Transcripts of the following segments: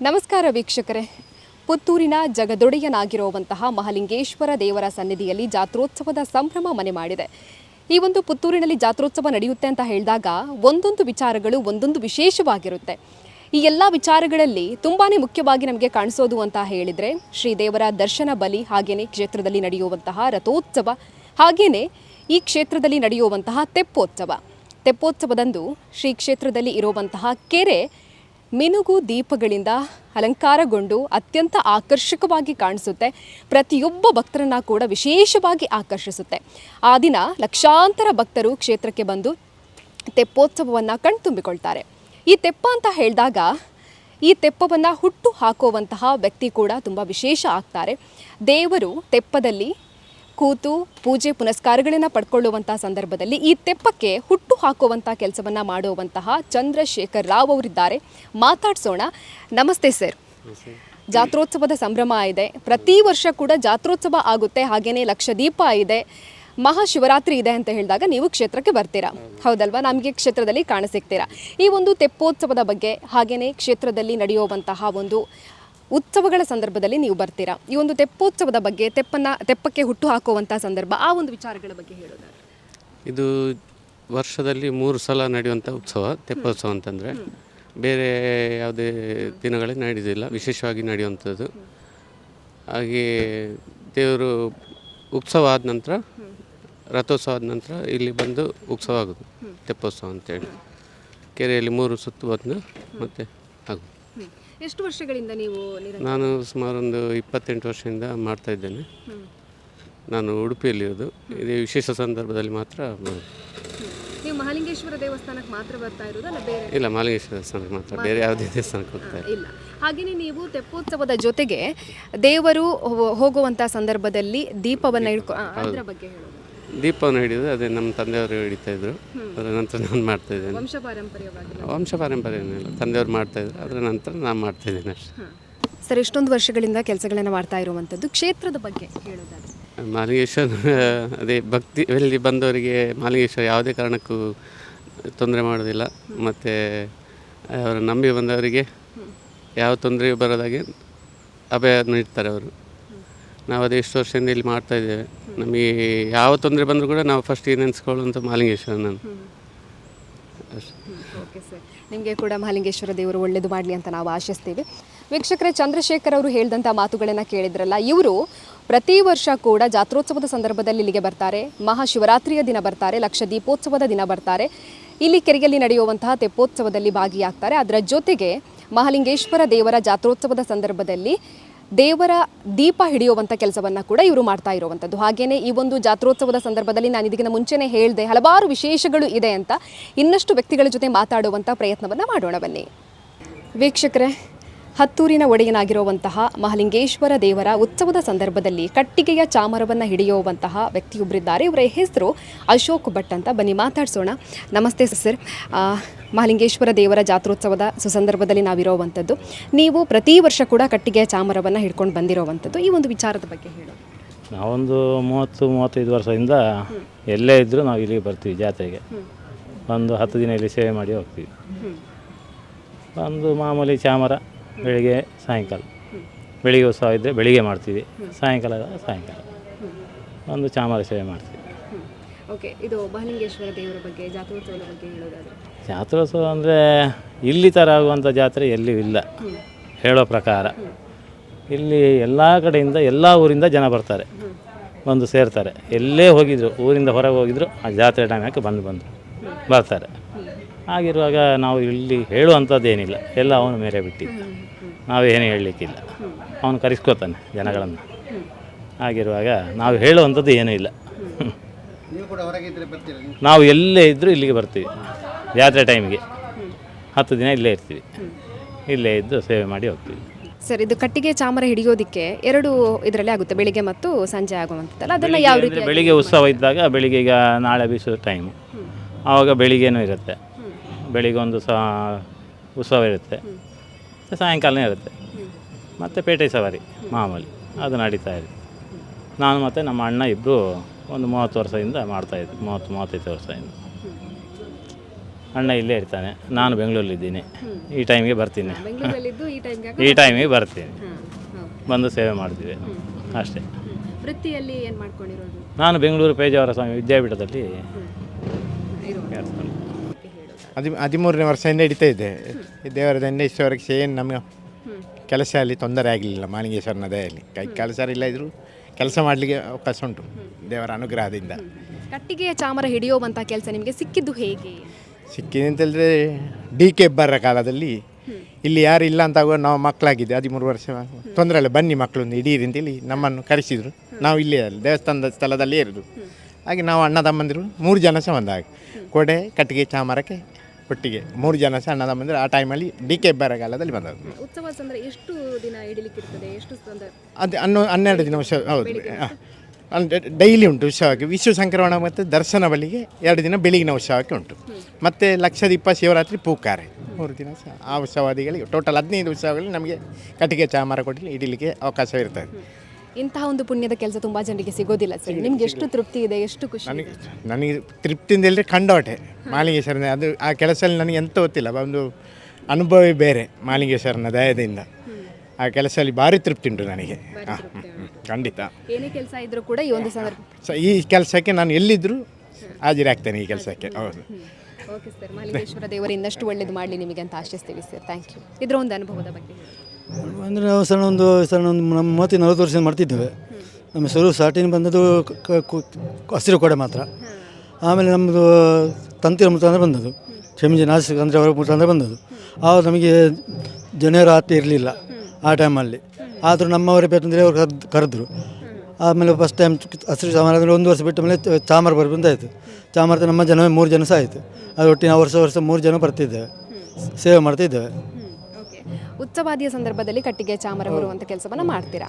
ನಮಸ್ಕಾರ ವೀಕ್ಷಕರೇ. ಪುತ್ತೂರಿನ ಜಗದೊಡೆಯನಾಗಿರುವಂತಹ ಮಹಾಲಿಂಗೇಶ್ವರ ದೇವರ ಸನ್ನಿಧಿಯಲ್ಲಿ ಜಾತ್ರೋತ್ಸವದ ಸಂಭ್ರಮ ಮನೆ ಮಾಡಿದೆ. ಈ ಒಂದು ಪುತ್ತೂರಿನಲ್ಲಿ ಜಾತ್ರೋತ್ಸವ ನಡೆಯುತ್ತೆ ಅಂತ ಹೇಳಿದಾಗ ಒಂದೊಂದು ವಿಚಾರಗಳು ಒಂದೊಂದು ವಿಶೇಷವಾಗಿರುತ್ತೆ. ಈ ಎಲ್ಲ ವಿಚಾರಗಳಲ್ಲಿ ತುಂಬಾ ಮುಖ್ಯವಾಗಿ ನಮಗೆ ಕಾಣಿಸೋದು ಅಂತ ಹೇಳಿದರೆ ಶ್ರೀದೇವರ ದರ್ಶನ ಬಲಿ ಹಾಗೆಯೇ ಕ್ಷೇತ್ರದಲ್ಲಿ ನಡೆಯುವಂತಹ ರಥೋತ್ಸವ ಹಾಗೆಯೇ ಈ ಕ್ಷೇತ್ರದಲ್ಲಿ ನಡೆಯುವಂತಹ ತೆಪ್ಪೋತ್ಸವ. ತೆಪ್ಪೋತ್ಸವದಂದು ಶ್ರೀ ಕ್ಷೇತ್ರದಲ್ಲಿ ಇರುವಂತಹ ಕೆರೆ ಮಿನುಗು ದೀಪಗಳಿಂದ ಅಲಂಕಾರಗೊಂಡು ಅತ್ಯಂತ ಆಕರ್ಷಕವಾಗಿ ಕಾಣಿಸುತ್ತೆ. ಪ್ರತಿಯೊಬ್ಬ ಭಕ್ತರನ್ನ ಕೂಡ ವಿಶೇಷವಾಗಿ ಆಕರ್ಷಿಸುತ್ತೆ. ಆ ದಿನ ಲಕ್ಷಾಂತರ ಭಕ್ತರು ಕ್ಷೇತ್ರಕ್ಕೆ ಬಂದು ತೆಪ್ಪೋತ್ಸವವನ್ನು ಕಣ್ತುಂಬಿಕೊಳ್ತಾರೆ. ಈ ತೆಪ್ಪ ಅಂತ ಹೇಳಿದಾಗ ಈ ತೆಪ್ಪವನ್ನು ಹುಟ್ಟು ಹಾಕುವಂತಹ ವ್ಯಕ್ತಿ ಕೂಡ ತುಂಬ ವಿಶೇಷ ಆಗ್ತಾರೆ. ದೇವರು ತೆಪ್ಪದಲ್ಲಿ ಕೂತು ಪೂಜೆ ಪುನಸ್ಕಾರಗಳನ್ನು ಪಡ್ಕೊಳ್ಳುವಂತಹ ಸಂದರ್ಭದಲ್ಲಿ ಈ ತೆಪ್ಪಕ್ಕೆ ಹುಟ್ಟು ಹಾಕುವಂಥ ಕೆಲಸವನ್ನ ಮಾಡುವಂತಹ ಚಂದ್ರಶೇಖರ್ ರಾವ್ ಅವರಿದ್ದಾರೆ. ಮಾತಾಡ್ಸೋಣ. ನಮಸ್ತೆ ಸರ್. ಜಾತ್ರೋತ್ಸವದ ಸಂಭ್ರಮ ಇದೆ. ಪ್ರತಿ ವರ್ಷ ಕೂಡ ಜಾತ್ರೋತ್ಸವ ಆಗುತ್ತೆ. ಹಾಗೇನೇ ಲಕ್ಷ ದೀಪ ಇದೆ. ಮಹಾಶಿವರಾತ್ರಿ ಇದೆ ಅಂತ ಹೇಳಿದಾಗ ನೀವು ಕ್ಷೇತ್ರಕ್ಕೆ ಬರ್ತೀರಾ? ಹೌದಲ್ವಾ? ನಮಗೆ ಕ್ಷೇತ್ರದಲ್ಲಿ ಕಾಣಸಿಗ್ತೀರಾ. ಈ ಒಂದು ತೆಪ್ಪೋತ್ಸವದ ಬಗ್ಗೆ ಹಾಗೇನೇ ಕ್ಷೇತ್ರದಲ್ಲಿ ನಡೆಯುವಂತಹ ಒಂದು ಉತ್ಸವಗಳ ಸಂದರ್ಭದಲ್ಲಿ ನೀವು ಬರ್ತೀರಾ? ಈ ಒಂದು ತೆಪ್ಪೋತ್ಸವದ ಬಗ್ಗೆ ತೆಪ್ಪನ್ನ ತೆಪ್ಪಕ್ಕೆ ಹುಟ್ಟು ಹಾಕುವಂಥ ಸಂದರ್ಭ ಆ ಒಂದು ವಿಚಾರಗಳ ಬಗ್ಗೆ ಹೇಳೋದಾದ್ರೆ. ಇದು ವರ್ಷದಲ್ಲಿ ಮೂರು ಸಲ ನಡೆಯುವಂಥ ಉತ್ಸವ ತೆಪ್ಪೋತ್ಸವ ಅಂತಂದರೆ. ಬೇರೆ ಯಾವುದೇ ದಿನಗಳಲ್ಲಿ ನಡೆಯೋದಿಲ್ಲ ವಿಶೇಷವಾಗಿ ನಡೆಯುವಂಥದ್ದು. ಹಾಗೆ ದೇವರು ಉತ್ಸವ ಆದ ನಂತರ ರಥೋತ್ಸವ ಆದ ನಂತರ ಇಲ್ಲಿ ಬಂದು ಉತ್ಸವ ಆಗೋದು ತೆಪ್ಪೋತ್ಸವ ಅಂತೇಳಿ. ಕೆರೆಯಲ್ಲಿ ಮೂರು ಸುತ್ತು ಬಂದು ಮತ್ತೆ ಆಗೋದು. ಎಷ್ಟು ವರ್ಷಗಳಿಂದ ನೀವು ನಾನು ಸುಮಾರು ಒಂದು ಇಪ್ಪತ್ತೆಂಟು ವರ್ಷದಿಂದ ಮಾಡ್ತಾ ಇದ್ದೇನೆ. ನಾನು ಉಡುಪಿಯಲ್ಲಿರೋದು. ಇದೇ ವಿಶೇಷ ಸಂದರ್ಭದಲ್ಲಿ ಮಾತ್ರ. ನೀವು ಮಹಾಲಿಂಗೇಶ್ವರ ದೇವಸ್ಥಾನಕ್ಕೆ ಮಾತ್ರ ಬರ್ತಾ ಇರೋದಲ್ಲ ಬೇರೆ? ಇಲ್ಲ ಮಾಲಿಂಗೇಶ್ವರ ದೇವಸ್ಥಾನಕ್ಕೆ ಮಾತ್ರ. ಬೇರೆ ಯಾವುದೇ ದೇವಸ್ಥಾನಕ್ಕೆ ಹೋಗ್ತಾ ಇಲ್ಲ. ಇಲ್ಲ. ಹಾಗೆಯೇ ನೀವು ತೆಪ್ಪೋತ್ಸವದ ಜೊತೆಗೆ ದೇವರು ಹೋ- ಹೋಗುವಂತ ಸಂದರ್ಭದಲ್ಲಿ ದೀಪವನ್ನ ಇಟ್ಕೊ ಆ, ಅದರ ಬಗ್ಗೆ ಹೇಳೋದು. ದೀಪವನ್ನು ಹಿಡಿದು ಅದೇ ನಮ್ಮ ತಂದೆಯವರು ಹಿಡಿತಾ ಇದ್ರು. ಅದರ ನಂತರ ನಾನು ಮಾಡ್ತಾ ಇದ್ದೇನೆ. ವಂಶ ಪಾರಂಪರ್ಯವಾಗಿ ವಂಶ ಪಾರಂಪರ್ಯ ಏನಿಲ್ಲ ತಂದೆಯವರು ಮಾಡ್ತಾ ಇದ್ರು. ಅದರ ನಂತರ ನಾನು ಮಾಡ್ತಾ ಇದ್ದೇನೆ ಅಷ್ಟೇ. ಸರ್ ಇಷ್ಟೊಂದು ವರ್ಷಗಳಿಂದ ಕೆಲಸಗಳನ್ನು ಮಾಡ್ತಾ ಇರುವಂಥದ್ದು ಕ್ಷೇತ್ರದ ಬಗ್ಗೆ ಹೇಳೋದಾದ್ರೆ ಮಾಲಿಂಗೇಶ್ವರ ಅದೇ ಭಕ್ತಿ ಇಲ್ಲಿ ಬಂದವರಿಗೆ ಮಾಲಿಂಗೇಶ್ವರ ಯಾವುದೇ ಕಾರಣಕ್ಕೂ ತೊಂದರೆ ಮಾಡೋದಿಲ್ಲ. ಮತ್ತು ಅವರು ನಂಬಿ ಬಂದವರಿಗೆ ಯಾವ ತೊಂದರೆಯೂ ಬರೋದಾಗೆ ಅಭಯ ನೀಡ್ತಾರೆ ಅವರು. ನಾವು ಅದೇ ಇಷ್ಟು ವರ್ಷದಿಂದ ಇಲ್ಲಿ ಮಾಡ್ತಾ ಇದ್ದೇವೆ. ನಮಗೆ ಯಾವ ತೊಂದರೆ ಬಂದರೂ ಕೂಡ ನಾವು ಫಸ್ಟ್ ನೆನೆಸ್ಕೊಳ್ಳುವಂಥ ಮಾಲಿಂಗೇಶ್ವರ ನಾನು ಅಷ್ಟೇ. ಓಕೆ ಸರ್ ನಿಮಗೆ ಕೂಡ ಮಹಾಲಿಂಗೇಶ್ವರ ದೇವರು ಒಳ್ಳೇದು ಮಾಡಲಿ ಅಂತ ನಾವು ಆಶಿಸ್ತೀವಿ. ವೀಕ್ಷಕರೇ ಚಂದ್ರಶೇಖರ್ ಅವರು ಹೇಳಿದಂಥ ಮಾತುಗಳನ್ನು ಕೇಳಿದ್ರಲ್ಲ ಇವರು ಪ್ರತಿ ವರ್ಷ ಕೂಡ ಜಾತ್ರೋತ್ಸವದ ಸಂದರ್ಭದಲ್ಲಿ ಇಲ್ಲಿಗೆ ಬರ್ತಾರೆ ಮಹಾಶಿವರಾತ್ರಿಯ ದಿನ ಬರ್ತಾರೆ ಲಕ್ಷ ದೀಪೋತ್ಸವದ ದಿನ ಬರ್ತಾರೆ. ಇಲ್ಲಿ ಕೆರೆಯಲ್ಲಿ ನಡೆಯುವಂತಹ ತೆಪ್ಪೋತ್ಸವದಲ್ಲಿ ಭಾಗಿಯಾಗ್ತಾರೆ. ಅದರ ಜೊತೆಗೆ ಮಹಾಲಿಂಗೇಶ್ವರ ದೇವರ ಜಾತ್ರೋತ್ಸವದ ಸಂದರ್ಭದಲ್ಲಿ ದೇವರ ದೀಪ ಹಿಡಿಯುವಂಥ ಕೆಲಸವನ್ನು ಕೂಡ ಇವರು ಮಾಡ್ತಾ ಇರುವಂಥದ್ದು ಹಾಗೆಯೇ ಈ ಒಂದು ಜಾತ್ರೋತ್ಸವದ ಸಂದರ್ಭದಲ್ಲಿ ನಾನು ಇದಕ್ಕಿಂತ ಮುಂಚೆನೇ ಹೇಳಿದೆ, ಹಲವಾರು ವಿಶೇಷಗಳು ಇದೆ ಅಂತ ಇನ್ನಷ್ಟು ವ್ಯಕ್ತಿಗಳ ಜೊತೆ ಮಾತಾಡುವಂಥ ಪ್ರಯತ್ನವನ್ನು ಮಾಡೋಣ ಬನ್ನಿ. ವೀಕ್ಷಕರೇ, ಹತ್ತೂರಿನ ಒಡೆಯನಾಗಿರುವಂತಹ ಮಹಾಲಿಂಗೇಶ್ವರ ದೇವರ ಉತ್ಸವದ ಸಂದರ್ಭದಲ್ಲಿ ಕಟ್ಟಿಗೆಯ ಚಾಮರವನ್ನು ಹಿಡಿಯುವಂತಹ ವ್ಯಕ್ತಿಯೊಬ್ಬರಿದ್ದಾರೆ ಇವರ ಹೆಸರು ಅಶೋಕ್ ಭಟ್ ಅಂತ ಬನ್ನಿ ಮಾತಾಡಿಸೋಣ. ನಮಸ್ತೆ ಸರ್. ಮಹಾಲಿಂಗೇಶ್ವರ ದೇವರ ಜಾತ್ರೋತ್ಸವದ ಸುಸಂದರ್ಭದಲ್ಲಿ ನಾವಿರೋವಂಥದ್ದು. ನೀವು ಪ್ರತಿ ವರ್ಷ ಕೂಡ ಕಟ್ಟಿಗೆಯ ಚಾಮರವನ್ನು ಹಿಡ್ಕೊಂಡು ಬಂದಿರೋವಂಥದ್ದು. ಈ ಒಂದು ವಿಚಾರದ ಬಗ್ಗೆ ಹೇಳು. ನಾವೊಂದು ಮೂವತ್ತು ಮೂವತ್ತೈದು ವರ್ಷದಿಂದ ಎಲ್ಲೇ ಇದ್ದರೂ ನಾವು ಇಲ್ಲಿಗೆ ಬರ್ತೀವಿ ಜಾತ್ರೆಗೆ. ಒಂದು ಹತ್ತು ದಿನ ಇಲ್ಲಿ ಸೇವೆ ಮಾಡಿ ಹೋಗ್ತೀವಿ. ಒಂದು ಮಾಮೂಲಿ ಚಾಮರ ಬೆಳಿಗ್ಗೆ ಸಾಯಂಕಾಲ. ಬೆಳಿಗ್ಗೆ ಉತ್ಸವ ಇದ್ದರೆ ಬೆಳಿಗ್ಗೆ ಮಾಡ್ತೀವಿ. ಸಾಯಂಕಾಲ ಸಾಯಂಕಾಲ. ಒಂದು ಚಾಮರ ಸೇವೆ ಮಾಡ್ತೀವಿ. ಓಕೆ ಇದು ಮಹಾಲಿಂಗೇಶ್ವರ ದೇವರ ಬಗ್ಗೆ ಜಾತ್ರೋತ್ಸವದ ಬಗ್ಗೆ ಹೇಳೋದಾದ್ರೆ. ಜಾತ್ರೋತ್ಸವ ಅಂದರೆ ಇಲ್ಲಿ ಥರ ಆಗುವಂಥ ಜಾತ್ರೆ ಎಲ್ಲಿಯೂ ಇಲ್ಲ. ಹೇಳೋ ಪ್ರಕಾರ. ಇಲ್ಲಿ ಎಲ್ಲ ಕಡೆಯಿಂದ ಎಲ್ಲ ಊರಿಂದ ಜನ ಬರ್ತಾರೆ. ಬಂದು ಸೇರ್ತಾರೆ. ಎಲ್ಲೇ ಹೋಗಿದ್ರು ಊರಿಂದ ಹೊರಗೆ ಹೋಗಿದ್ರು ಆ ಜಾತ್ರೆ ಟೈಮಕ್ಕೆ ಬಂದು ಬಂದು ಬರ್ತಾರೆ. ಆಗಿರುವಾಗ ನಾವು ಇಲ್ಲಿ ಹೇಳುವಂಥದ್ದೇನಿಲ್ಲ ಎಲ್ಲ ಅವನು ಮೇರೆ ಬಿಟ್ಟಿದ್ದ. ನಾವೇನು ಹೇಳಲಿಕ್ಕಿಲ್ಲ. ಅವನು ಕರೆಸ್ಕೋತಾನೆ ಜನಗಳನ್ನು. ಆಗಿರುವಾಗ ನಾವು ಹೇಳುವಂಥದ್ದು ಏನೂ ಇಲ್ಲ. ನಾವು ಎಲ್ಲೇ ಇದ್ದರೂ ಇಲ್ಲಿಗೆ ಬರ್ತೀವಿ. ಜಾತ್ರೆ ಟೈಮಿಗೆ ಹತ್ತು ದಿನ ಇಲ್ಲೇ ಇರ್ತೀವಿ. ಇಲ್ಲೇ ಇದ್ದು ಸೇವೆ ಮಾಡಿ ಹೋಗ್ತೀವಿ. ಸರ್ ಇದು ಕಟ್ಟಿಗೆ ಚಾಮರ ಹಿಡಿಯೋದಕ್ಕೆ ಎರಡು ಇದರಲ್ಲಿ ಆಗುತ್ತೆ ಬೆಳಿಗ್ಗೆ ಮತ್ತು ಸಂಜೆ ಆಗುವಂಥದ್ದಲ್ಲ? ಅದನ್ನ ಯಾವ ರೀತಿ ಬೆಳಿಗ್ಗೆ ಉತ್ಸವ ಇದ್ದಾಗ ಬೆಳಿಗ್ಗೆ ಈಗ ನಾಳೆ ಬೀಸೋ ಟೈಮು ಆವಾಗ ಬೆಳಿಗ್ಗೆನೂ ಇರುತ್ತೆ. ಬೆಳಿಗ್ಗೆ ಒಂದು ಸಹ ಉತ್ಸವ ಇರುತ್ತೆ. ಸಾಯಂಕಾಲನೇ ಇರುತ್ತೆ. ಮತ್ತು ಪೇಟೆ ಸವಾರಿ ಮಾಮೂಲಿ. ಅದು ನಡೀತಾ ಇದೆ. ನಾನು ಮತ್ತು ನಮ್ಮ ಅಣ್ಣ ಇಬ್ಬರು ಒಂದು ಮೂವತ್ತು ವರ್ಷದಿಂದ ಮಾಡ್ತಾಯಿದ್ವಿ ಮೂವತ್ತು ಮೂವತ್ತೈದು ವರ್ಷದಿಂದ. ಅಣ್ಣ ಇಲ್ಲೇ ಇರ್ತಾನೆ. ನಾನು ಬೆಂಗಳೂರಲ್ಲಿದ್ದೀನಿ. ಈ ಟೈಮಿಗೆ ಬರ್ತೀನಿ. ಬೆಂಗಳೂರಲ್ಲಿದ್ದು ಈ ಟೈಮ್ಗೆ ಈ ಟೈಮಿಗೆ ಬರ್ತೀನಿ. ಬಂದು ಸೇವೆ ಮಾಡ್ತೀವಿ. ಅಷ್ಟೇ. ವೃತ್ತಿಯಲ್ಲಿ ಏನು ಮಾಡ್ಕೊಂಡಿರೋದು? ನಾನು ಬೆಂಗಳೂರು ಪೇಜಾವರ ಸ್ವಾಮಿ ವಿದ್ಯಾಪೀಠದಲ್ಲಿ ಹದಿ ಹದಿಮೂರನೇ ವರ್ಷದಿಂದ ಹಿಡಿತಾ ಇದ್ದೆ. ಈ ದೇವರ ದಂಡೆ ಇಷ್ಟವರೆಗೆ ಏನು ನಮಗೆ ಕೆಲಸ ಅಲ್ಲಿ ತೊಂದರೆ ಆಗಲಿಲ್ಲ ಮಾಲಿಂಗೇಶ್ವರನ ದಯಲ್ಲಿ ಕೈ ಕೆಲಸ ಇಲ್ಲ ಇದ್ದರೂ ಕೆಲಸ ಮಾಡಲಿಕ್ಕೆ ಅವಕಾಶ ಉಂಟು ದೇವರ ಅನುಗ್ರಹದಿಂದ. ಕಟ್ಟಿಗೆಯ ಚಾಮರ ಹಿಡಿಯುವಂಥ ಕೆಲಸ ನಿಮಗೆ ಸಿಕ್ಕಿದ್ದು ಹೇಗೆ? ಸಿಕ್ಕಿದೆ ಅಂತಂದರೆ ಡಿ ಕೆ ಬರ ಕಾಲದಲ್ಲಿ ಇಲ್ಲಿ ಯಾರು ಇಲ್ಲ ಅಂತ ಆಗುವಾಗ ನಾವು ಮಕ್ಕಳಾಗಿದ್ದೆ ಹದಿಮೂರು ವರ್ಷ. ತೊಂದರೆ ಇಲ್ಲ ಬನ್ನಿ ಮಕ್ಕಳೊಂದು ಹಿಡೀರಿ ಅಂತೇಳಿ ನಮ್ಮನ್ನು ಕರೆಸಿದರು. ನಾವು ಇಲ್ಲೇ ಅಲ್ಲಿ ದೇವಸ್ಥಾನದ ಸ್ಥಳದಲ್ಲೇ ಇರೋದು. ಹಾಗೆ ನಾವು ಅಣ್ಣ ತಮ್ಮಂದಿರು ಮೂರು ಜನ ಸಹ ಹಾಗೆ ಕೊಡೆ ಕಟ್ಟಿಗೆ ಚಾಮರಕ್ಕೆ ಒಟ್ಟಿಗೆ ಮೂರು ಜನ ಸಹ ಅಣ್ಣ ತಮ್ಮಂದಿರು ಆ ಟೈಮಲ್ಲಿ ಡಿ ಕೆ ಬರ ಕಾಲದಲ್ಲಿ ಬಂದದ್ದು ಉತ್ಸವ ಎಷ್ಟು ದಿನ ಇಡಲಿಕ್ಕಿರ್ತದೆ ಎಷ್ಟು ಸಂದರ್ಭ ಅದು ಹನ್ನೊ ಹನ್ನೆರಡು ದಿನ ವರ್ಷ ಹೌದು. ಡೈಲಿ ಉಂಟು ಉತ್ಸವಕ್ಕೆ ವಿಶ್ವ ಸಂಕ್ರಮಣ ಮತ್ತು ದರ್ಶನ ಬಳಿಗೆ ಎರಡು ದಿನ ಬೆಳಗಿನ ಉತ್ಸವಕ್ಕೆ ಉಂಟು. ಮತ್ತು ಲಕ್ಷದೀಪ ಶಿವರಾತ್ರಿ ಪೂಕಾರೆ. ಮೂರು ದಿನ ಸಹ ಆ ಉತ್ಸವಾದಿಗಳಿಗೆ ಟೋಟಲ್ ಹದಿನೈದು ಉತ್ಸವಗಳಲ್ಲಿ ನಮಗೆ ಕಟ್ಟಿಗೆ ಚಾಮರ ಕೊಡಲಿ ಇಡಲಿಕ್ಕೆ ಅವಕಾಶ ಇರ್ತದೆ. ಇಂತಹ ಒಂದು ಪುಣ್ಯದ ಕೆಲಸ ತುಂಬ ಜನರಿಗೆ ಸಿಗೋದಿಲ್ಲ ಸರ್. ನಿಮ್ಗೆ ಎಷ್ಟು ತೃಪ್ತಿ ಇದೆ ಎಷ್ಟು ಖುಷಿ? ನನಗೆ ನನಗೆ ತೃಪ್ತಿಯಿಂದ ಇಲ್ಲದೆ ಕಂಡೋಟೆ ಮಾಲಿಂಗೇಶ್ವರನ ಅದು ಆ ಕೆಲಸದಲ್ಲಿ ನನಗೆ ಎಂತ ಗೊತ್ತಿಲ್ಲ ಒಂದು ಅನುಭವವೇ ಬೇರೆ ಮಾಲಿಂಗೇಶ್ವರನ ದಯದಿಂದ. ಆ ಕೆಲಸದಲ್ಲಿ ಭಾರಿ ತೃಪ್ತಿ ಉಂಟು ನನಗೆ. ಹಾಂ ಖಂಡಿತ. ಏನೇ ಕೆಲಸ ಇದ್ರೂ ಕೂಡ ಈ ಒಂದು ಸಂದರ್ಭ ಸೊ ಈ ಕೆಲಸಕ್ಕೆ ನಾನು ಎಲ್ಲಿದ್ದರೂ ಹಾಜರಾಗ್ತೇನೆ ಈ ಕೆಲಸಕ್ಕೆ. ಹೌದು. ಓಕೆ ಸರ್ ಮಲ್ಲಿಕೇಶ್ವರ ದೇವರು ಇನ್ನಷ್ಟು ಒಳ್ಳೇದು ಮಾಡಲಿ ನಿಮಗೆ ಅಂತ ಆಶಿಸ್ತೀವಿ ಸರ್ ಥ್ಯಾಂಕ್ ಯು ಇದರ ಒಂದು ಅನುಭವದ ಬಗ್ಗೆ ಹೇಳಿ. ಅಂದರೆ ನಾವು ಸಣ್ಣ ಒಂದು ಸಣ್ಣ ಒಂದು ನಮ್ಮ ಮೂವತ್ತು ನಲವತ್ತು ವರ್ಷದಿಂದ ಮಾಡ್ತಿದ್ದೇವೆ. ನಮ್ಮ ಶುರು ಸ್ಟಾರ್ಟಿಂಗ್ ಬಂದದ್ದು ಕ- ಕು- ಹಸಿರು ಕೊಡೆ ಮಾತ್ರ. ಆಮೇಲೆ ನಮ್ಮದು ತಂತಿರ ಮುಖಾಂತರ ಬಂದದ್ದು. ಕ್ಷಮಿಜಿ ನಾಸಿಕ ಅಂದರೆ ಅವರ ಮುಖಾಂತರ ಬಂದದ್ದು. ಆವಾಗ ನಮಗೆ ಜನರ ಆತ ಇರಲಿಲ್ಲ ಆ ಟೈಮಲ್ಲಿ ಆದರೂ ನಮ್ಮವರೇ ಬೇಕಂದರೆ ಅವ್ರು ಕರೆದು ಕರೆದ್ರು. ಆಮೇಲೆ ಫಸ್ಟ್ ಟೈಮ್ ಹಸಿರು ಚಾಮರ ಅಂದರೆ ಒಂದು ವರ್ಷ ಬಿಟ್ಟ ಮೇಲೆ ಚಾಮರ ಬರ್ ಬಂದಾಯಿತು. ಚಾಮರದ ನಮ್ಮ ಜನ ಮೂರು ಜನ ಸಹ ಆಯಿತು. ಅದು ಒಟ್ಟಿನ ವರ್ಷ ವರ್ಷ ಮೂರು ಜನ ಬರ್ತಿದ್ದೇವೆ. ಸೇವೆ ಮಾಡ್ತಿದ್ದೇವೆ. ಓಕೆ. ಉತ್ಸವಾದಿಯ ಸಂದರ್ಭದಲ್ಲಿ ಕಟ್ಟಿಗೆ ಚಾಮರ ಬರುವಂಥ ಕೆಲಸವನ್ನು ಮಾಡ್ತೀರಾ?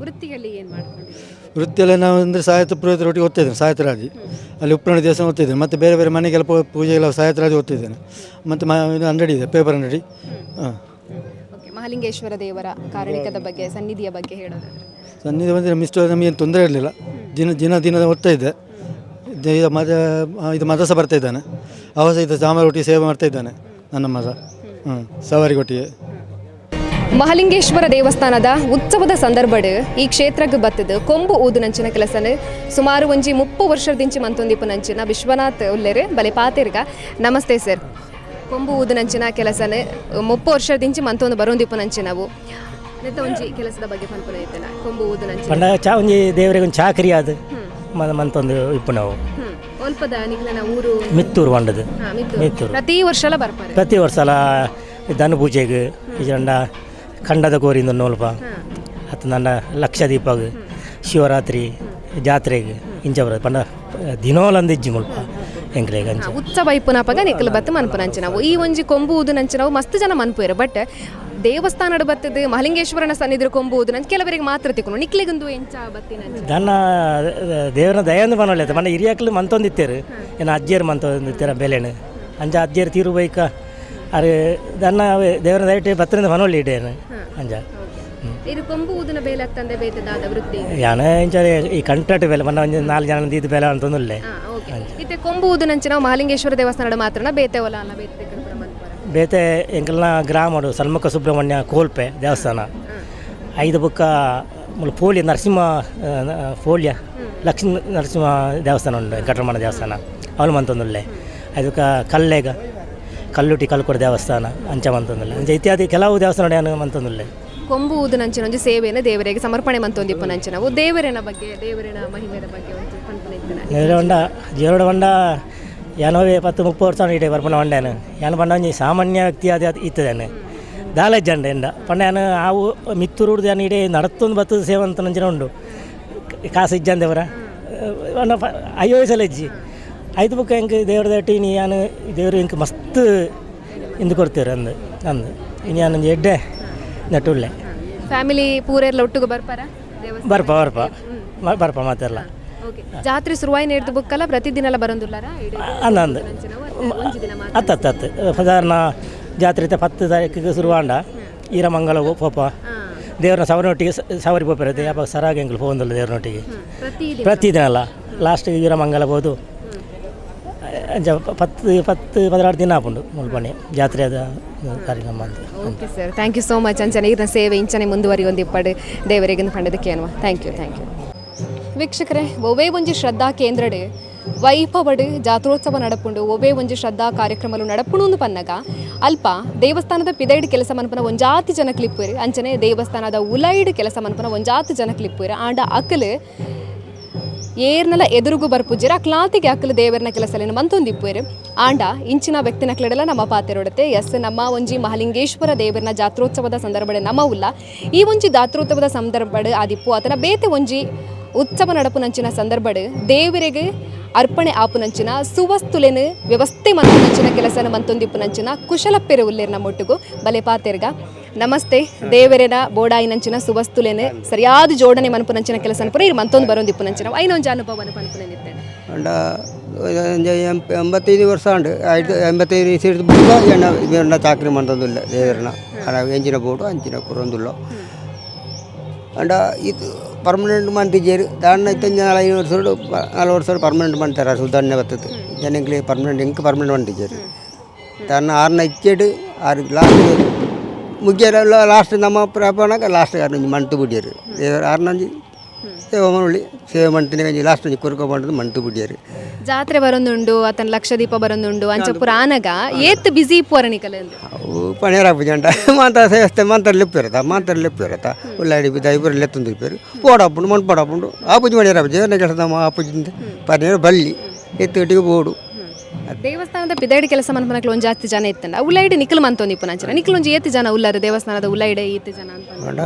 ವೃತ್ತಿಯಲ್ಲಿ ಏನು ಮಾಡ್ತೀವಿ ವೃತ್ತಿಯಲ್ಲಿ ನಾವು ಅಂದರೆ ಸಾಹಿತ್ಯ ಪುರೋಹಿತರೊಟ್ಟಿಗೆ ಓದ್ತಿದ್ದೇನೆ ಸಾಹಿತ್ಯರಾಜಿ ಅಲ್ಲಿ ಉಪ್ಪಳ ದೇವಸ್ಥಾನ ಓದ್ತಿದ್ದೇನೆ ಮತ್ತು ಬೇರೆ ಬೇರೆ ಮನೆಗೆಲ್ಲ ಪೂಜೆಗೆಲ್ಲ ಸಾಹಿತ್ಯರಾಜಿ ಓದ್ತಿದ್ದೇನೆ. ಮತ್ತು ಮ ಇದು ಅಂಗಡಿ ಇದೆ ಪೇಪರ್ ಅಂಗಡಿ. ಹಾಂ. ಮಹಾಲಿಂಗೇಶ್ವರ ದೇವರ ಕಾರಣಿಕದ ಬಗ್ಗೆ ಸನ್ನಿಧಿಯ ಬಗ್ಗೆ ಹೇಳೋದು ಸನ್ನಿಧಿ ಬಂದರೆ ನಮ್ಮಿಷ್ಟ ನಮಗೇನು ತೊಂದರೆ ಇರಲಿಲ್ಲ. ದಿನ ದಿನ ದಿನ ಓದ್ತಾ ಇದ್ದೆ. ಇದು ಇದು ಮದ ಇದು ಮದ ಸಹ ಬರ್ತಾ ಇದ್ದಾನೆ. ಅವ ಸಹ ಇದು ಸಾಂಬಾರು ಒಟ್ಟಿಗೆ ಸೇವೆ ಮಾಡ್ತಾ ಇದ್ದಾನೆ ನನ್ನ ಮಗ. ಹ್ಞೂ ಸವಾರಿಗೊಟ್ಟಿಗೆ ಮಹಾಲಿಂಗೇಶ್ವರ ದೇವಸ್ಥಾನದ ಉತ್ಸವದ ಸಂದರ್ಭಡ್ ಈ ಕ್ಷೇತ್ರಕ್ಕೆ ಬತ್ತದ ಕೊಂಬು ಊದುನಂಚಿನ ಕೆಲಸನ ಸುಮಾರು ಒಂಜಿ ಮುಪ್ಪು ವರ್ಷದಿಂಚಿ ಮಂತೊಂದಿಪ್ಪುನಂಚಿನ ವಿಶ್ವನಾಥ್ ಉಲ್ಲೆರ್ ಬಲೆ ಪಾತೆರ್ಗ. ನಮಸ್ತೆ ಸರ್. ಕೊಂಬು ಊದುನಂಚಿನ ಕೆಲಸನೇ ಮುಪ್ಪು ವರ್ಷದಿಂಚಿ ಮಂತೊಂದು ಬರೋಂದಿಪ್ಪುನಂಚಿನವು ನೆತ್ತ ಒಂಜಿ ಕೆಲಸದ ಬಗ್ಗೆ ಪನ್ಪುನ ಇತ್ತಲ್ಲ ಕೊಂಬು ಊದುನಂಚಿನ ಪಂಡ ಚಾ ಒಂಜಿ ದೇವರಿಗೆ ಒಂದು ಚಾಕರಿ ಮ- ಮಂತೊಂದು ಇಪ್ಪು ನಾವು ಒಲ್ಪದ ನಿಕ್ಲನ ಊರು? ಮಿತ್ತೂರು ಬಂಡದು ಮಿತ್ತೂರು. ಪ್ರತಿ ವರ್ಷ ಎಲ್ಲ ಬರ್ಪಾರೆ? ಪ್ರತಿ ವರ್ಷಲ ದನ ಪೂಜೆಗೆ ಇಜಂಡ ಖಂಡದ ಕೋರಿಂದ ನೋಲ್ಪ. ಹತ್ತು ನನ್ನ ಲಕ್ಷ ದೀಪಗ್ ಶಿವರಾತ್ರಿ ಜಾತ್ರೆಗೆ ಇಂಚ ಬರೋದು. ಪಂಡ ದಿನೋಲಂದಿಜ್ಜಿ ಮುಲ್ಪ. ಎಂಕ್ಲೆಗೆ ಉತ್ಸವ ಇಪ್ಪುನಪಗ ಬತ್ ಬತ್ತು ಮನ್ಪುನಂಚಿನವು ಈ ಒಂಜಿ ಕೊಂಬುವುದು ಊದುನಂಚಿನವು ಮಸ್ತ್ ಜನ ಮನ್ಪುಯರು ಬಟ್ ದೇವಸ್ಥಾನದ ಬತ್ತದೆ ಮಹಲಿಂಗೇಶ್ವರನ ಸನ್ನಿಧಿರ ಕೊಂಬುವುದು ನಂಚ ಕೆಲವರಿಗೆ ಮಾತ್ರ ತಿಕ್ಕೊಂಡು ನಿಕ್ಲಿಗೊಂದು ಎಂಚ ಬತ್ತಿನ ದನ ದೇವರ ದಯಂದು ಬನೊಳ್ಳೆ ಪಂಡ ಹಿರಿಯಕ್ಲು ಮಂತೊಂದಿತ್ತೇರು ಏನು ಅಜ್ಜಿಯರು ಮಂತೊಂದಿತ್ತೀರ ಬೆಲೆನು. ಅಂಜ ಅಜ್ಜಿಯರು ತೀರು ಬೈಕ. ಅರೆ ದನ್ನ ದೇವರ ದಯಟೆ ಬತ್ತರಿಂದ ಮನೊಳ್ಳಿ ಇಡೇನು. ಅಂಜ. ಊದಿನ ಬೇಲೆ ತಂದೆ ಬೇತದಾದ ವೃತ್ತಿ. ಯಾನ ಇಂಚ ಈ ಕಂಟ್ರಾಟ್ ಬೆಲೆ ಪಂಡ ಒಂದು ನಾಲ್ಕು ಜನ ಇದು ಬೆಲೆ ಅಂತಂದುಲ್ಲೆ ಇತ್ತೆ ಕೊಂಬು ಊದುನಂಚಿನ ಮಹಾಲಿಂಗೇಶ್ವರ ದೇವಸ್ಥಾನದ ಮಾತ್ರನ ಬೇತೆ ಒಲ ಅಲ್ಲ ಬೇತೆ ಬೇತೆ ಎಂಕಲ್ನ ಗ್ರಾಮಡು ಸಲ್ಮಕ ಸುಬ್ರಹ್ಮಣ್ಯ ಕೋಲ್ಪೆ ದೇವಸ್ಥಾನ. ಐದು ಬುಕ್ಕ ಮುಲ್ ಪೋಲಿ ನರಸಿಂಹ ಪೋಲಿಯ ಲಕ್ಷ್ಮಿ ನರಸಿಂಹ ದೇವಸ್ಥಾನ ಉಂಡು ವೆಂಕಟರಮಣ ದೇವಸ್ಥಾನ. ಅವನು ಮಂತೊಂದುಲ್ಲೆ ಅದಕ್ಕೆ ಕಲ್ಲೆಗ ಕಲ್ಲುಟಿ ಕಲ್ಕೊಡ ದೇವಸ್ಥಾನ ಅಂಚ ಮಂತೊಂದುಲ್ಲೆ ಅಂಚ ಇತ್ಯಾದಿ ಕೆಲವು ದೇವಸ್ಥಾನ ಮಂತೊಂದುಲ್ಲೆ ಕೊಂಬು ನಂಚಿನ ಒಂದು ಸೇವೆಯನ್ನು ದೇವರಿಗೆ ಸಮರ್ಪಣೆ ಮಂತೊಂದಿಪ್ಪು ನಂಚಿನವು ದೇವರಿನ ಬಗ್ಗೆ, ದೇವರಿನ ಮಹಿಮೆಯ ಬಗ್ಗೆ ಒಂದು ಕಲ್ಪನೆ ನೆರೆ ಹೊಂಡ ಹೊಂಡ ಯಾನೋವೆ ಪತ್ತು ಮುಪ್ಪು ವರ್ಷ ಇಟ್ಟೆ ಬರ್ಪಣ ಹೊಂಡೇನು ಯಾನು ಪಂಡ ಒಂಜಿ ಸಾಮಾನ್ಯ ವ್ಯಕ್ತಿ ಅದು ಇತ್ತದೇನು? ದಾಲೆ ಜಂಡ ಎಂಡ ಪಂಡ ಯಾನು ಆವು ಮಿತ್ತೂರುಡ್ದು ಏನು ಇಡೆ ನಡತ್ತೊಂದು ಬತ್ತದ ಸೇವೆ ಅಂತ ನಂಚಿನ ಉಂಡು. ಕಾಸು ಇಜ್ಜಂದೇವರ ಅಯ್ಯೋ ಸಲ ಇಜ್ಜಿ ಐದು ಬುಕ್ಕ ಹೆಂಗೆ ದೇವ್ರ ದಟ್ಟಿ ನೀ ಯಾನು ದೇವ್ರು ಹಿಂಗೆ ಮಸ್ತ್ ಇಂದು ಕೊಡ್ತೀರ ಅಂದು ಅಂದು. ಇನ್ನು ಏನೊಂದು ಎಡ್ಡೆ. ನಟುಳ್ಳೆ ಫ್ಯಾಮಿಲಿ ಪೂರೆಲ್ಲ ಒಟ್ಟಿಗೆ ಬರ್ಪಾರ? ಬರ್ಪ ಬರ್ಪ. ಮ- ಬರ್ಪ ಮಾತೆಲ್ಲ ಓಕೆ. ಜಾತ್ರೆ ಶುರುವಾಯಿ ನೇಡ್ದು ಬುಕ್ಕಲ್ಲ ಪ್ರತಿದಿನ ಎಲ್ಲ ಬರೋದಿಲ್ಲಾರ? ಅಂದಂದು ಹತ್ತು ಅತ್ತ ಅತ್ತ ಸಾಧಾರಣ ಜಾತ್ರೆ ಇತ್ತ ಹತ್ತು ತಾರೀಕಿಗೆ ಶುರುವಾಂಡ ಈರಮಂಗಲ ಪೋಪ. ದೇವ್ರನ್ನ ಸವರನೊಟ್ಟಿಗೆ ಸ- ಸವಾರಿ ಪೋಪಿರುತ್ತೆ ಯಾವಾಗ ಸರಾಗಿ ಎಂಗ್ಲು ಹೋಗೊಂದಿಲ್ಲ ದೇವ್ರನೊಟ್ಟಿಗೆ ಪ್ರತಿದಿನ? ಪ್ರತಿದಿನ ಅಲ್ಲ. ಲಾಸ್ಟಿಗೆ ಈರಮಂಗಲ ಹೋದು. ಪತ್ತು ಪತ್ತು ಪದಿನಾರು ದಿನ ಆಪುಂಡು ಮುಲ್ಪನೆ ಜಾತ್ರೆದ ಕಾರ್ಯಕ್ರಮ ಅಂತ okay sir thank you so much ಅಂಚನೆ ಈರಿನ ಸೇವೆ ಇಂಚನೆ ಮುಂದುವರಿಯೊಂದು ಇಪ್ಪಡು ದೇವರಿಗೆ ಪಂಡದಕ್ಕೆ ಅನ್ವ ಥ್ಯಾಂಕ್ ಯು ಥ್ಯಾಂಕ್ ಯು ವೀಕ್ಷಕರೇ ಒವೇ ಒಂಜಿ ಶ್ರದ್ಧಾ ಕೇಂದ್ರಡೆ ವೈಭವಡ್ ಜಾತ್ರೋತ್ಸವ ನಡಪುಂಡು ಒವೇ ಒಂಜಿ ಶ್ರದ್ಧಾ ಕಾರ್ಯಕ್ರಮಲು ನಡಪುಣು ಪನ್ನಗ ಅಲ್ಪ ದೇವಸ್ಥಾನದ ಪಿದೈಡ್ ಕೆಲಸ ಮನಪನ ಒಂಜಾತಿ ಜನ ಕ್ಲಿಪ್ಪುರು ಅಂಚನೆ ದೇವಸ್ಥಾನದ ಉಲೈಡ್ ಕೆಲಸ ಮನ್ಪುನ ಒಂಜಾತಿ ಜನ ಕ್ಲಿಪ್ಪುರು ಆಂಡ ಅಕಲ್ ಏರ್ನಲ ಎದುರುಗು ಬರ್ಪುಜ್ಜಿರ ಕ್ಲಾತಿಗೆ ಅಕ್ಕಲು ದೇವರನ ಕೆಲಸಲಿನ ಮಂತೊಂದಿಪ್ಪುವೆ ಆಂಡ, ಇಂಚಿನ ವ್ಯಕ್ತಿನ ಕ್ಲೆಡಲ ನಮ್ಮ ಪಾತೆರೊಡತೆ. ಎಸ್, ನಮ್ಮ ಒಂಜಿ ಮಹಲಿಂಗೇಶ್ವರ ದೇವರನ ಜಾತ್ರೋತ್ಸವದ ಸಂದರ್ಭಡೆ ನಮ್ಮ ಉಲ್ಲ ಈ ಒಂಜಿ ಜಾತ್ರೋತ್ಸವದ ಸಂದರ್ಭಡ್ ಆದಿಪ್ಪು ಆತನ ಬೇತೆ ಒಂಜಿ ಉತ್ಸವ ನಡಪುನಂಚಿನ ಸಂದರ್ಭಡ್ ದೇವರಿಗೆ ಅರ್ಪಣೆ ಆಪುನಂಚಿನ, ಸುವಸ್ತುಲೆನ್ ವ್ಯವಸ್ಥೆ ಮಂತುನಂಚಿನ ಕೆಲಸನ ಮಂತೊಂದಿಪ್ಪುನಂಚಿನ ಕುಶಲ ಪೆರೆ ಉಲ್ಲೇರ್ ನಮ್ಮೊಟ್ಟಿಗೂ ಬಲೆ ಪಾತೆರ್ಗ. ನಮಸ್ತೆ. ದೇವರೆನ ಬೋಡಾಯಿನಂಚಿನ ಸುವಸ್ತುಲೇನೆ ಸರಿಯಾದ ಜೋಡಣೆ ಮನಪುನಂಚಿನ ಕೆಲಸ ಅನ್ಪುರ ಇರು ಮಂತೊಂದು ಬರೋದು ಇಪ್ಪುನಂಚಿನ ಐನೊಂದು ಜಾನುಪ ಮನಪನಪುನ ನಿತ್ತೇನೆ. ಅಂಡ ಎಂಬತ್ತೈದು ವರ್ಷ ഉണ്ട് ആയിരത്തി എൺപത്തൈದು ഇസെടുത്ത് പോകുക എണ്ണ ഇവരുടെ ചാക്കരി മണ്ടൊന്നുമില്ല ദേവരണ എഞ്ചിനെ പോടും അഞ്ചിനെ കുറവൊന്നുമില്ല അണ്ട ഇത് ಪರ್ಮನೆಂಟ್ ಮಂತಿಜೇರು ದಾಂಡ ಇತ್ತಂಜ ನಾಲ್ಕು ವರ್ಷ ನಾಲ್ಕು ವರ್ಷ ಪರ್ಮನೆಂಟ್ ಮಾಡ್ತಾರೆ ಸುಧಾರಣೆ ಬರ್ತದೆ ಜನಗಳಿಗೆ ಪರ್ಮನೆಂಟ್ ಹೆಂಗೆ ಪರ್ಮನೆಂಟ್ ಮಂತಿಜೇರು ದಾಂಡ ಆರನ್ನ ಇಕ್ಕೇಡು ಆರು ಲಾಸ್ಟ್ ಮುಗ್ಗೇರಲ್ಲ ಲಾಸ್ಟ್ ನಮ್ಮ ಪ್ರಯಾಣಕ್ಕೆ ಲಾಸ್ಟ್ ಯಾರು ಮಂಟು ಬಿಡ್ಯಾರು ಆರ್ನಂಜಿ ಸೇವಮನಳ್ಳಿ ಸೇವೆ ಮಂಟಿನ ಕಂಜಿ ಲಾಸ್ಟ್ ಒಂಜಿ ಕುರ್ಕೊಬಂಡದು ಮಂಟು ಬಿಡ್ಯಾರು ಜಾತ್ರೆ ಬರೋಂದುಂಡು ಅತನ ಲಕ್ಷದೀಪ ಬರೋಂದುಂಡು ಅಂಚ ಪುರಾಣಗ ಏತ್ ಬಿಸಿ ಪೋರಣಿಕಲೆ ಅವು ಪಣೇರಾಪು ಜಂಡ ಮಾಂತ ಸೇಸ್ತೆ ಮಾಂತರ ಲೆಪ್ಪಿರತ್ತ ಮಾಂತರ ಲೆಪ್ಪಿರತ್ತ ಉಳ್ಳಾಡಿ ಬಿದ್ದ ಇಬ್ಬರು ಲೆತ್ತೊಂದು ಇಪ್ಪರು ಪೋಡಪ್ಪುಂಡು ಮಣ್ಣು ಪೋಡಪ್ಪುಂಡು ಆಪುಜಿ ಪಣೇರಾಪು ಜೇವನ ಕೆಲಸ ನಮ್ಮ ಆಪುಜಿಂದ ಪನೇರು ಬಲ್ಲಿ ಎತ್ತುಗಟ್ಟಿಗೆ ಬೋಡು ದೇವಸ್ಥಾನದ ಪಿದೈಡ್ ಕೆಲಸ ಮನ್ಪನಕ್ಲು ಒಂಜಿ ಜಾಸ್ತಿ ಜನ ಇತ್ತಂಡ ಉಳ್ಳೈಡ್ ನಿಖಲ್ ಮಂತೊಂದಿಪ್ಪು ನಂಚಿನ ನಿಖಲ್ ಒಂಜಿ ಏತಿ ಜನ ಉಳ್ಳಾರ ದೇವಸ್ಥಾನದ ಉಳ್ಳೈಡೆ ಏತಿ ಜನ ಅಂತ. ಅಂಡ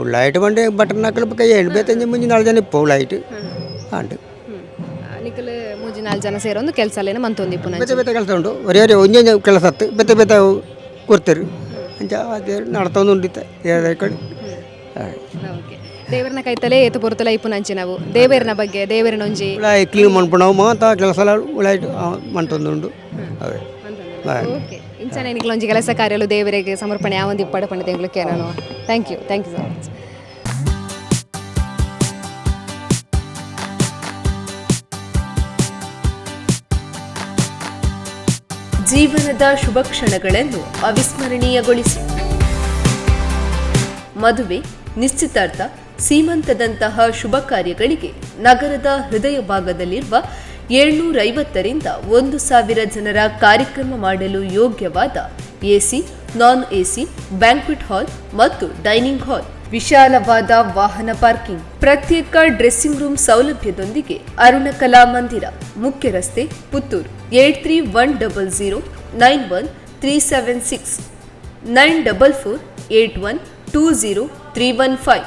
ಉಳ್ಳಾಯ್ಟ್ ಬಂಡೆ ಬಟನ್ ಹಾಕಲು ಕೈ ಎಂಟು ಬೇತಂಜಿ ಮುಂಜಿ ನಾಲ್ ಜನ ಇಪ್ಪ ಉಳ್ಳಾಯಿಟ್ ಆಂಡ್ ನಿಖಲ್ ಮೂಜಿ ನಾಲ್ ಜನ ಸೇರೊಂದು ಕೆಲಸ ಅಲ್ಲೇನ ಮಂತೊಂದಿಪ್ಪು ನಂಚ ನಂಚಿ ಬೇತೆ ಕೆಲಸ ಉಂಡು ಒರೇ ಒರೇ ಒಂಜಿ ಕೆಲಸ ಹತ್ತು ಬೇತೆ ಬೇತೆ ಕೊಡ್ತಾರೆ ಅಂಚ ಅದೇ ನಡ್ತೊಂದು ಉಂಡಿತ್ತ. ಕಡೆ ಓಕೆ. ದೇವರನ ಕೈತಲೇ ಏತು ಪೊರ್ತಲ ಇಪ್ಪು ನಂಚಿ ನಾವು. ದೇವರನ ಬಗ್ಗೆ ದೇವರನ ಒಂಜಿ. ಕ್ಲೀನ್ ಮಾಡ್ಬಿಡವು ಮಾತ ಕೆಲಸ ಉಳ್ಳಾಯ್ಟ್ ಮಂತೊಂದುಂಡು ಅವೇ ಓಕೆ. ಇಂಚನೆ ನಿಖಲ್ ಒಂಜಿ ಕೆಲಸ ಕಾರ್ಯಲು ದೇವರಿಗೆ ಸಮರ್ಪಣೆ ಆ ಒಂದು ಇಪ್ಪಡ ಪಂಡ ದೇವಕ್ಕೆ ನಾನು thank you thank you so much ಜೀವನದ ಶುಭ ಕ್ಷಣಗಳನ್ನು ಅವಿಸ್ಮರಣೀಯಗೊಳಿಸಿ. ಮದುವೆ ನಿಶ್ಚಿತಾರ್ಥ ಸೀಮಂತದಂತಹ ಶುಭ ಕಾರ್ಯಗಳಿಗೆ ನಗರದ ಹೃದಯ ಭಾಗದಲ್ಲಿರುವ ಏಳ್ನೂರೈವತ್ತರಿಂದ ಒಂದು ಸಾವಿರ ಜನರ ಕಾರ್ಯಕ್ರಮ ಮಾಡಲು ಯೋಗ್ಯವಾದ AC, non AC, banquet hall ಮತ್ತು ಡೈನಿಂಗ್ ಹಾಲ್, ವಿಶಾಲವಾದ ವಾಹನ ಪಾರ್ಕಿಂಗ್, ಪ್ರತ್ಯೇಕ ಡ್ರೆಸ್ಸಿಂಗ್ ರೂಮ್ ಸೌಲಭ್ಯದೊಂದಿಗೆ ಅರುಣ ಕಲಾ ಮಂದಿರ, ಮುಖ್ಯ ರಸ್ತೆ, Puttur, eight three one double zero nine one three seven six, nine double four eight one two zero three one five.